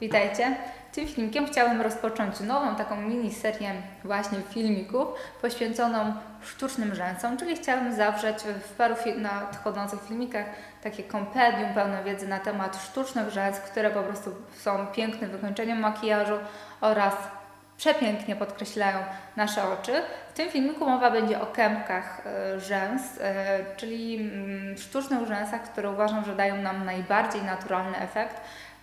Witajcie. Tym filmikiem chciałam rozpocząć nową taką miniserię właśnie filmików poświęconą sztucznym rzęsom, czyli chciałam zawrzeć w paru nadchodzących filmikach takie kompendium pełne wiedzy na temat sztucznych rzęs, które po prostu są pięknym wykończeniem makijażu oraz przepięknie podkreślają nasze oczy. W tym filmiku mowa będzie o kępkach e, rzęs, e, czyli mm, sztucznych rzęsach, które uważam, że dają nam najbardziej naturalny efekt,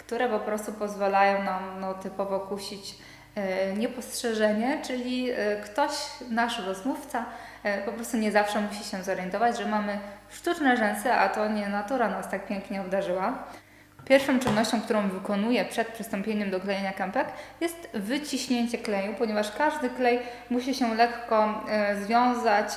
które po prostu pozwalają nam no, typowo kusić e, niepostrzeżenie, czyli e, ktoś, nasz rozmówca, e, po prostu nie zawsze musi się zorientować, że mamy sztuczne rzęsy, a to nie natura nas tak pięknie obdarzyła. Pierwszą czynnością, którą wykonuję przed przystąpieniem do klejenia kępek jest wyciśnięcie kleju, ponieważ każdy klej musi się lekko e, związać,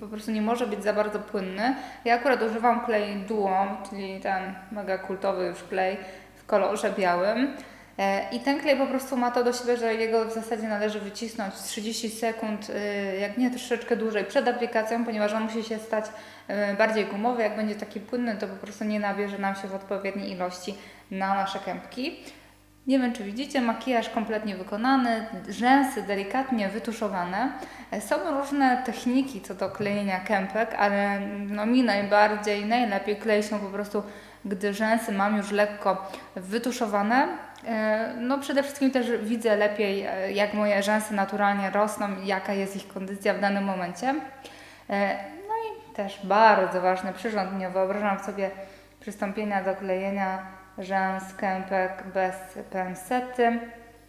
po prostu nie może być za bardzo płynny. Ja akurat używam klej Duo, czyli ten mega kultowy już klej w kolorze białym. E, I ten klej po prostu ma to do siebie, że jego w zasadzie należy wycisnąć 30 sekund, y, jak nie troszeczkę dłużej przed aplikacją, ponieważ on musi się stać y, bardziej gumowy. Jak będzie taki płynny, to po prostu nie nabierze nam się w odpowiedniej ilości na nasze kępki. Nie wiem, czy widzicie, makijaż kompletnie wykonany, rzęsy delikatnie wytuszowane. E, Są różne techniki co do klejenia kępek, ale no mi najbardziej, najlepiej klei się po prostu, gdy rzęsy mam już lekko wytuszowane. E, No przede wszystkim też widzę lepiej, e, jak moje rzęsy naturalnie rosną jaka jest ich kondycja w danym momencie. E, No i też bardzo ważny przyrząd. Nie wyobrażam sobie przystąpienia do klejenia rzęs, kępek bez pensety.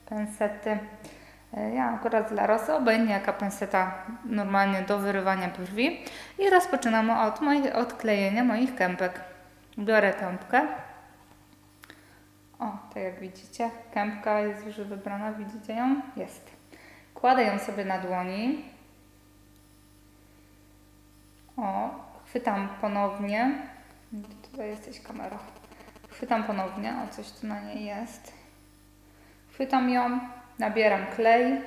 pensety. Ja akurat dla Rosy obejmę jaka penseta normalnie do wyrywania brwi i rozpoczynamy od, moich, od klejenia moich kępek. Biorę kępkę. O, tak jak widzicie, kępka jest już wybrana, widzicie ją? Jest. Kładę ją sobie na dłoni. O, chwytam ponownie. Tutaj jesteś kamera. Chwytam ponownie, o coś tu na niej jest. Chwytam ją, nabieram klej.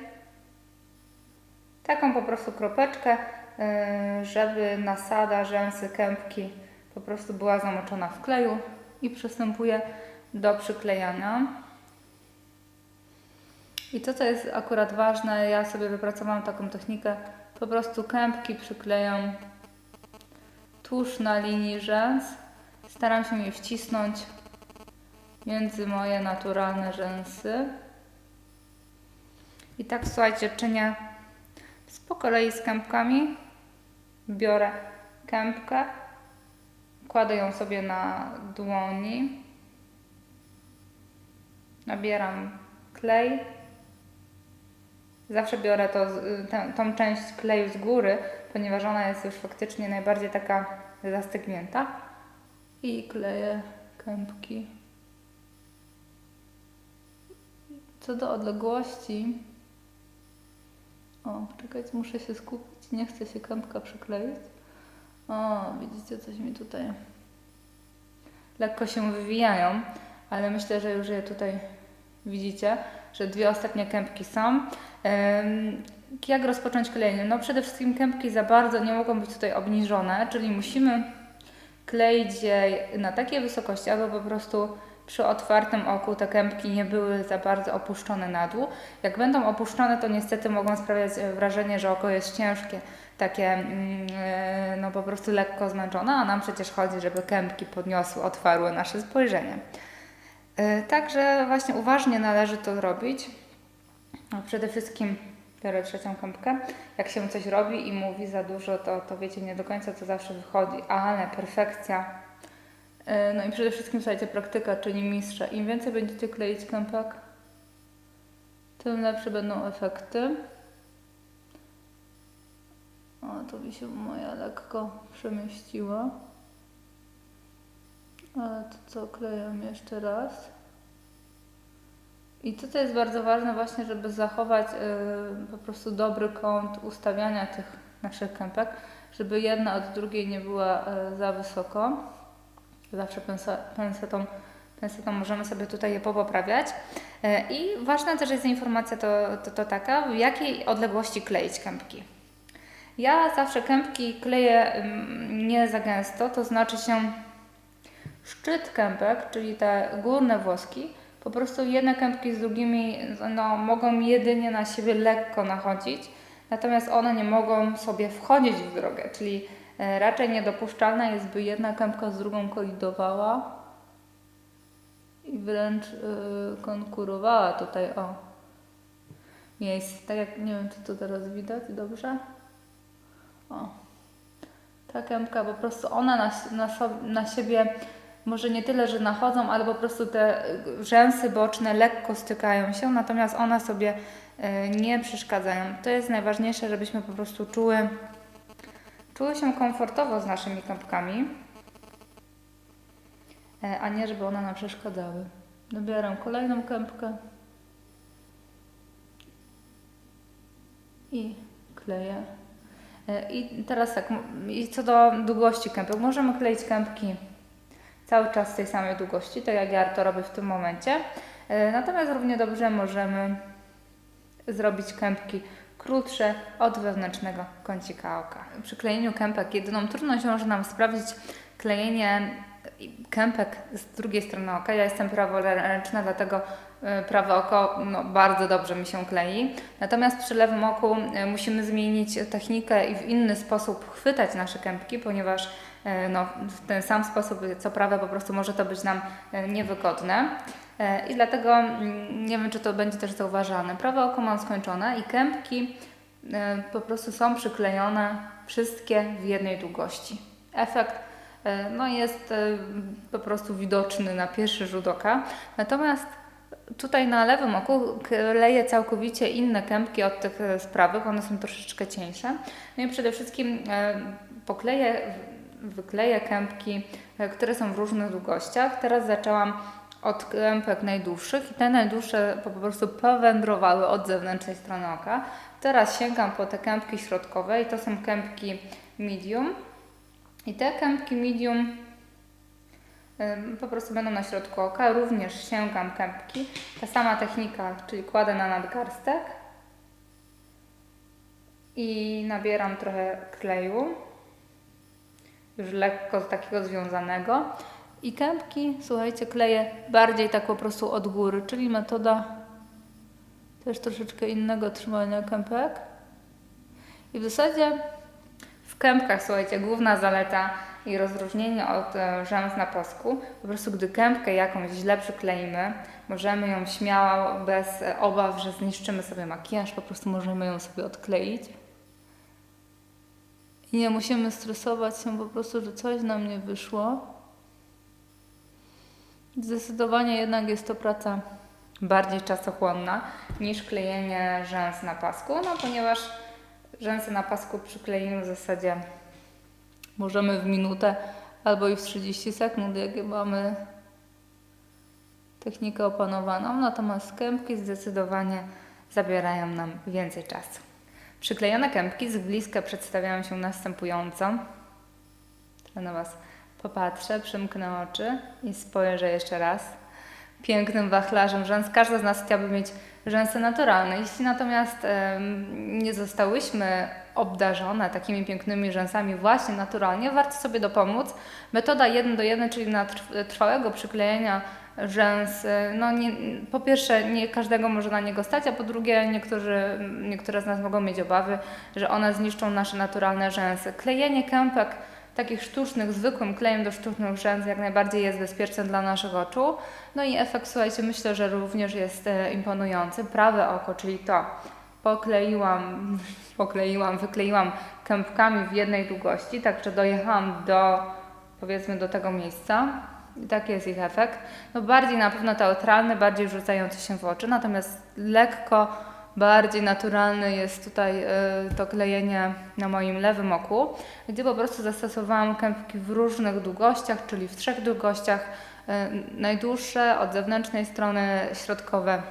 Taką po prostu kropeczkę, yy, żeby nasada rzęsy kępki po prostu była zamoczona w kleju i przystępuję do przyklejania. I to, co jest akurat ważne, ja sobie wypracowałam taką technikę, po prostu kępki przyklejam tuż na linii rzęs. Staram się je wcisnąć między moje naturalne rzęsy. I tak słuchajcie, czynię po kolei z kępkami. Biorę kępkę, kładę ją sobie na dłoni, nabieram klej. Zawsze biorę to, z- tę, tą część kleju z góry, ponieważ ona jest już faktycznie najbardziej taka zastygnięta. I kleję kępki. Co do odległości. O, czekajcie, muszę się skupić. Nie chcę się kępka przykleić. O, widzicie, coś mi tutaj lekko się wywijają, ale myślę, że już je tutaj widzicie, że dwie ostatnie kępki są. Jak rozpocząć klejenie? No przede wszystkim kępki za bardzo nie mogą być tutaj obniżone, czyli musimy kleić je na takiej wysokości, aby po prostu przy otwartym oku te kępki nie były za bardzo opuszczone na dół. Jak będą opuszczone, to niestety mogą sprawiać wrażenie, że oko jest ciężkie, takie mm, e, no po prostu lekko zmęczone, a nam przecież chodzi, żeby kępki podniosły, otwarły nasze spojrzenie. E, Także właśnie uważnie należy to robić. No, Przede wszystkim biorę trzecią kąpkę. Jak się coś robi i mówi za dużo, to, to wiecie, nie do końca to zawsze wychodzi, ale perfekcja. E, No i przede wszystkim, słuchajcie, praktyka czyni mistrza. Im więcej będziecie kleić kępek, tym lepsze będą efekty. O, to mi się moja lekko przemieściła. Ale to co, klejam jeszcze raz. I tutaj jest bardzo ważne właśnie, żeby zachować y, po prostu dobry kąt ustawiania tych naszych kępek, żeby jedna od drugiej nie była y, za wysoko. Zawsze pensetą, pensetą możemy sobie tutaj je popoprawiać. Y, I ważna też jest informacja to, to, to taka, w jakiej odległości kleić kępki. Ja zawsze kępki kleję ym, nie za gęsto, to znaczy się szczyt kępek, czyli te górne włoski, po prostu jedne kępki z drugimi no, mogą jedynie na siebie lekko nachodzić, natomiast one nie mogą sobie wchodzić w drogę, czyli e, raczej niedopuszczalne jest, by jedna kępka z drugą kolidowała i wręcz y, konkurowała tutaj o miejsce. Tak jak nie wiem, czy to teraz widać dobrze. O. Ta kępka po prostu ona na, na, na siebie może nie tyle, że nachodzą, ale po prostu te y, rzęsy boczne lekko stykają się, natomiast one sobie y, nie przeszkadzają. To jest najważniejsze, żebyśmy po prostu czuły, czuły się komfortowo z naszymi kępkami, e, a nie żeby one nam przeszkadzały. Dobieram kolejną kępkę i kleję. E, I teraz tak, i co do długości kępek, możemy kleić kępki cały czas tej samej długości, tak jak ja to robię w tym momencie. E, Natomiast równie dobrze możemy zrobić kępki krótsze od wewnętrznego kącika oka. Przy klejeniu kępek jedyną trudność może nam sprawić klejenie kępek z drugiej strony oka. Ja jestem praworęczna, dlatego prawe oko no, bardzo dobrze mi się klei. Natomiast przy lewym oku e, musimy zmienić technikę i w inny sposób chwytać nasze kępki, ponieważ e, no, w ten sam sposób co prawe po prostu może to być nam e, niewygodne. E, I dlatego mm, nie wiem, czy to będzie też zauważalne. Prawe oko mam skończone i kępki e, po prostu są przyklejone wszystkie w jednej długości. Efekt e, no, jest e, po prostu widoczny na pierwszy rzut oka. Natomiast tutaj na lewym oku kleję całkowicie inne kępki od tych e, z prawych, one są troszeczkę cieńsze. No i przede wszystkim e, pokleję, wykleję kępki, e, które są w różnych długościach. Teraz zaczęłam od kępek najdłuższych i te najdłuższe po prostu powędrowały od zewnętrznej strony oka. Teraz sięgam po te kępki środkowe i to są kępki medium. I te kępki medium po prostu będą na środku oka. Również sięgam kępki. Ta sama technika, czyli kładę na nadgarstek i nabieram trochę kleju, już lekko takiego związanego. I kępki, słuchajcie, kleję bardziej tak po prostu od góry, czyli metoda też troszeczkę innego trzymania kępek. I w zasadzie w kępkach, słuchajcie, główna zaleta i rozróżnienie od e, rzęs na posku, po prostu gdy kępkę jakąś źle przykleimy, możemy ją śmiało, bez e, obaw, że zniszczymy sobie makijaż, po prostu możemy ją sobie odkleić. I nie musimy stresować się po prostu, że coś nam nie wyszło. Zdecydowanie jednak jest to praca bardziej czasochłonna niż klejenie rzęs na pasku, no ponieważ rzęsy na pasku przykleimy w zasadzie możemy w minutę albo i w 30 sekund, jak mamy technikę opanowaną, natomiast kępki zdecydowanie zabierają nam więcej czasu. Przyklejone kępki z bliska przedstawiają się następująco. To na Was popatrzę, przymknę oczy i spojrzę jeszcze raz. Pięknym wachlarzem rzęs. Każda z nas chciałaby mieć rzęsy naturalne. Jeśli natomiast nie zostałyśmy obdarzone takimi pięknymi rzęsami właśnie naturalnie, warto sobie dopomóc. Metoda 1 do 1, czyli na trw- trwałego przyklejenia rzęs, e, no nie, po pierwsze nie każdego może na niego stać, a po drugie niektórzy, niektóre z nas mogą mieć obawy, że one zniszczą nasze naturalne rzęsy. Klejenie kępek takich sztucznych, zwykłym klejem do sztucznych rzęs jak najbardziej jest bezpieczne dla naszych oczu. No i efekt, słuchajcie, myślę, że również jest e, imponujący. Prawe oko, czyli to pokleiłam, pokleiłam, wykleiłam kępkami w jednej długości, tak że dojechałam do, powiedzmy, do tego miejsca. I taki jest ich efekt. No bardziej na pewno teatralny, bardziej rzucający się w oczy, natomiast lekko bardziej naturalne jest tutaj y, to klejenie na moim lewym oku, gdzie po prostu zastosowałam kępki w różnych długościach, czyli w trzech długościach. Y, najdłuższe od zewnętrznej strony, środkowe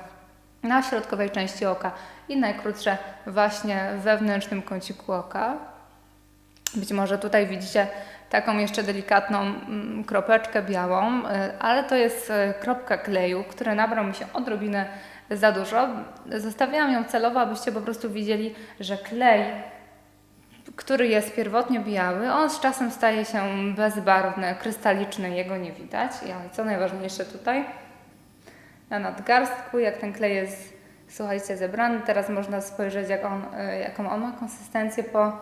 na środkowej części oka i najkrótsze właśnie w wewnętrznym kąciku oka. Być może tutaj widzicie taką jeszcze delikatną mm, kropeczkę białą, y, ale to jest kropka kleju, który nabrał mi się odrobinę za dużo. Zostawiałam ją celowo, abyście po prostu widzieli, że klej, który jest pierwotnie biały, on z czasem staje się bezbarwny, krystaliczny, jego nie widać. I co najważniejsze tutaj, na nadgarstku, jak ten klej jest, słuchajcie, zebrany. Teraz można spojrzeć, jak on, y, jaką on ma konsystencję po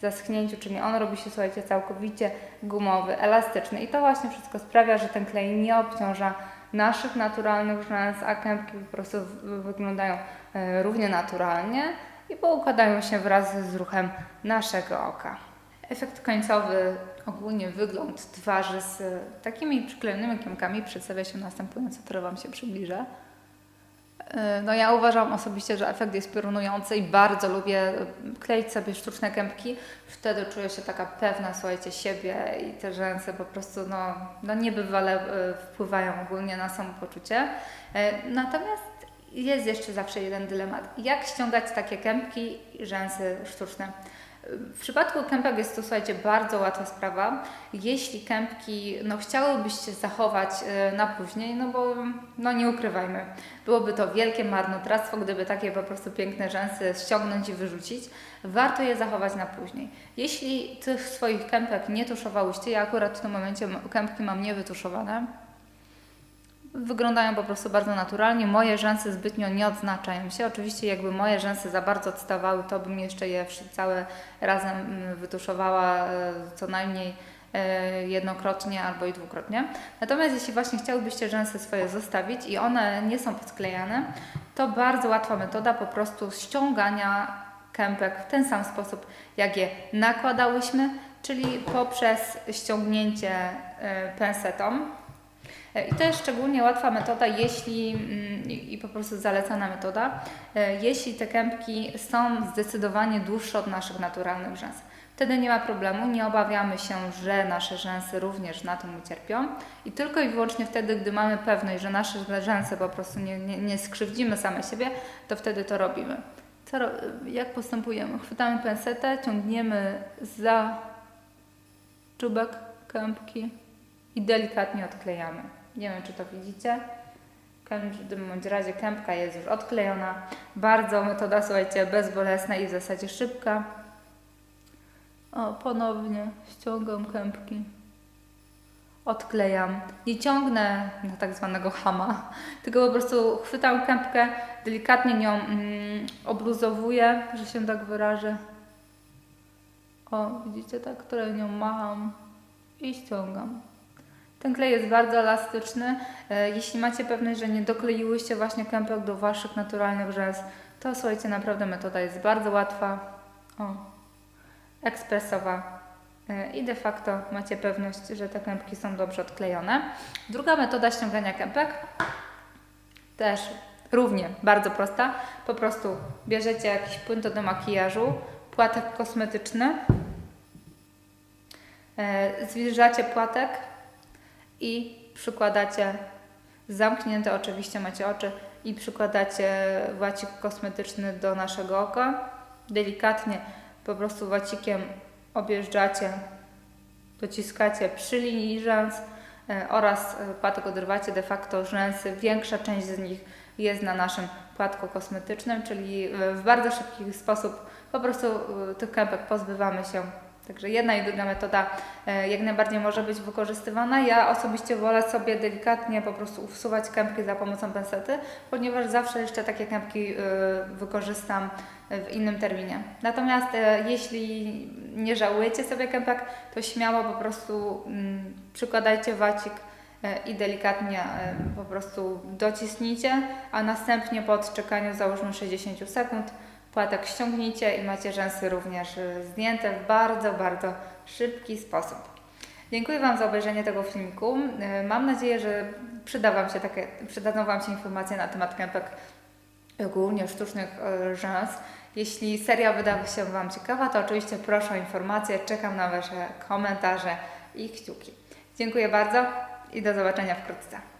zaschnięciu, czyli on robi się, słuchajcie, całkowicie gumowy, elastyczny. I to właśnie wszystko sprawia, że ten klej nie obciąża naszych naturalnych rzęs, a kępki po prostu wyglądają y, równie naturalnie i poukładają się wraz z ruchem naszego oka. Efekt końcowy, ogólnie wygląd twarzy z e, takimi przyklejonymi kiełkami przedstawia się następująco, które Wam się przybliżę. E, No ja uważam osobiście, że efekt jest piorunujący i bardzo lubię e, kleić sobie sztuczne kępki. Wtedy czuję się taka pewna, słuchajcie, siebie i te rzęsy po prostu no, no niebywale e, wpływają ogólnie na samopoczucie. Natomiast jest jeszcze zawsze jeden dylemat. Jak ściągać takie kępki i rzęsy sztuczne? W przypadku kępek jest to, słuchajcie, bardzo łatwa sprawa. Jeśli kępki no, chciałybyście zachować e, na później, no bo no nie ukrywajmy, byłoby to wielkie marnotrawstwo, gdyby takie po prostu piękne rzęsy ściągnąć i wyrzucić. Warto je zachować na później. Jeśli tych swoich kępek nie tuszowałyście, ja akurat w tym momencie kępki mam niewytuszowane, wyglądają po prostu bardzo naturalnie. Moje rzęsy zbytnio nie odznaczają się. Oczywiście jakby moje rzęsy za bardzo odstawały, to bym jeszcze je całe razem mm, wytuszowała e, co najmniej e, jednokrotnie albo i dwukrotnie. Natomiast jeśli właśnie chciałybyście rzęsy swoje zostawić i one nie są podklejane, to bardzo łatwa metoda po prostu ściągania kępek w ten sam sposób, jak je nakładałyśmy, czyli poprzez ściągnięcie e, pensetą. E, I to jest szczególnie łatwa metoda, jeśli mm, i po prostu zalecana metoda, e, jeśli te kępki są zdecydowanie dłuższe od naszych naturalnych rzęs. Wtedy nie ma problemu, nie obawiamy się, że nasze rzęsy również na tym ucierpią i tylko i wyłącznie wtedy, gdy mamy pewność, że nasze rzęsy po prostu nie, nie, nie skrzywdzimy same siebie, to wtedy to robimy. Co, jak postępujemy? Chwytamy pensetę, ciągniemy za czubek kępki i delikatnie odklejamy. Nie wiem, czy to widzicie. W każdym bądź razie kępka jest już odklejona. Bardzo metoda, słuchajcie, bezbolesna i w zasadzie szybka. O, ponownie ściągam kępki. Odklejam. Nie ciągnę na tak zwanego hama, tylko po prostu chwytam kępkę, delikatnie nią mm, obluzowuję, że się tak wyrażę. O, widzicie tak, które nią macham i ściągam. Ten klej jest bardzo elastyczny. E, Jeśli macie pewność, że nie dokleiłyście właśnie kępek do Waszych naturalnych rzęs, to słuchajcie, naprawdę metoda jest bardzo łatwa, o, ekspresowa e, i de facto macie pewność, że te kępki są dobrze odklejone. Druga metoda ściągania kępek, też równie bardzo prosta. Po prostu bierzecie jakiś płyn do makijażu, płatek kosmetyczny, e, zwilżacie płatek i przykładacie, zamknięte oczywiście macie oczy i przykładacie wacik kosmetyczny do naszego oka. Delikatnie po prostu wacikiem objeżdżacie, dociskacie przy linii rzęs e, oraz e, płatek odrywacie de facto rzęsy. Większa część z nich jest na naszym płatku kosmetycznym, czyli e, w bardzo szybki sposób po prostu tych kępek pozbywamy się. Także jedna i druga metoda e, jak najbardziej może być wykorzystywana. Ja osobiście wolę sobie delikatnie po prostu usuwać kępki za pomocą pensety, ponieważ zawsze jeszcze takie kępki e, wykorzystam w innym terminie. Natomiast e, jeśli nie żałujecie sobie kępek, to śmiało po prostu mm, przykładajcie wacik i delikatnie po prostu docisnijcie, a następnie po odczekaniu załóżmy 60 sekund płatek ściągnijcie i macie rzęsy również e, zdjęte w bardzo, bardzo szybki sposób. Dziękuję Wam za obejrzenie tego filmiku. E, Mam nadzieję, że przyda wam się takie, przydadzą Wam się informacje na temat kępek głównie sztucznych rzęs. Jeśli seria wydała się Wam ciekawa, to oczywiście proszę o informacje. Czekam na Wasze komentarze i kciuki. Dziękuję bardzo i do zobaczenia wkrótce.